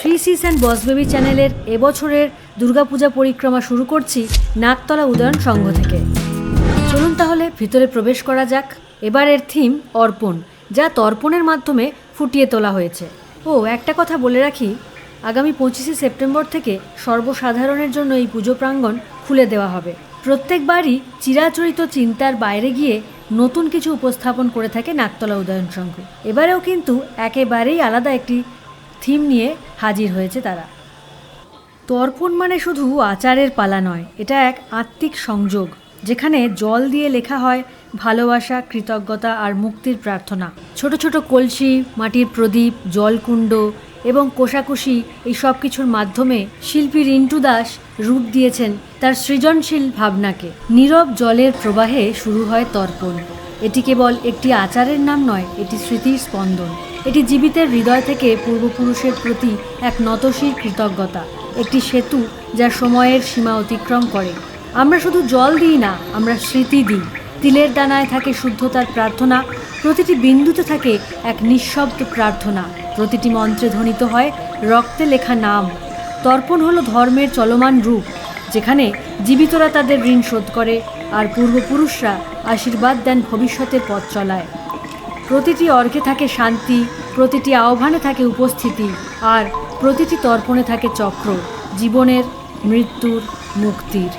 Three sis and boss baby চ্যানেলের এবছরের দুর্গাপূজা পরিক্রমা শুরু করছি নাকতলা উদয়ন সংঘ থেকে। চলুন তাহলে ভিতরে প্রবেশ করা যাক। এবারের থিম অর্পণ, যা তর্পণের মাধ্যমে ফুটিয়ে তোলা হয়েছে। ও, একটা কথা বলে রাখি, আগামী পঁচিশে সেপ্টেম্বর থেকে সর্বসাধারণের জন্য এই পুজো প্রাঙ্গণ খুলে দেওয়া হবে। প্রত্যেকবারই চিরাচরিত চিন্তার বাইরে গিয়ে নতুন কিছু উপস্থাপন করে থাকে নাকতলা উদয়ন সংঘ। এবারেও কিন্তু একেবারেই আলাদা একটি থিম নিয়ে হাজির হয়েছে তারা। তর্পণ মানে শুধু আচারের পালা নয়, এটা এক আত্মিক সংযোগ, যেখানে জল দিয়ে লেখা হয় ভালোবাসা, কৃতজ্ঞতা আর মুক্তির প্রার্থনা। ছোট ছোট কলসি, মাটির প্রদীপ, জলকুণ্ড এবং কোষাকুষি এই সব কিছুর মাধ্যমে শিল্পী রিন্টু দাস রূপ দিয়েছেন তার সৃজনশীল ভাবনাকে। নীরব জলের প্রবাহে শুরু হয় তর্পণ। এটি কেবল একটি আচারের নাম নয়, এটি স্মৃতির স্পন্দন। এটি জীবিতের হৃদয় থেকে পূর্বপুরুষের প্রতি এক নতশীর কৃতজ্ঞতা, একটি সেতু যা সময়ের সীমা অতিক্রম করে। আমরা শুধু জল দিই না, আমরা স্মৃতি দিই। তিলের দানায় থাকে শুদ্ধতার প্রার্থনা, প্রতিটি বিন্দুতে থাকে এক নিঃশব্দ প্রার্থনা। প্রতিটি মন্ত্রে ধ্বনিত হয় রক্তে লেখা নাম। তর্পণ হলো ধর্মের চলমান রূপ, যেখানে জীবিতরা তাদের ঋণ শোধ করে আর পূর্বপুরুষরা আশীর্বাদ দেন ভবিষ্যতের পথ চলায়। প্রতিটি অর্ঘে থাকে শান্তি, প্রতিটি আহ্বানে থাকে উপস্থিতি, আর প্রতিটি তর্পণে থাকে চক্র, জীবনের মৃত্যুর মুক্তির।